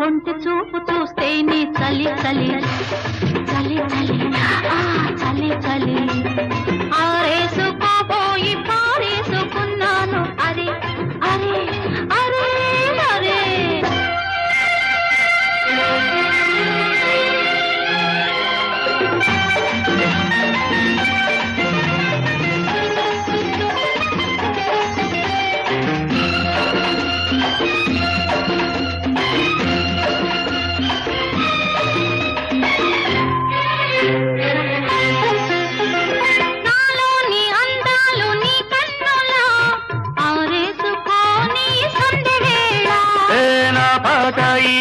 కొంత చూపు చూస్తేనే చలి చలి. చలి చలి. ராதாயி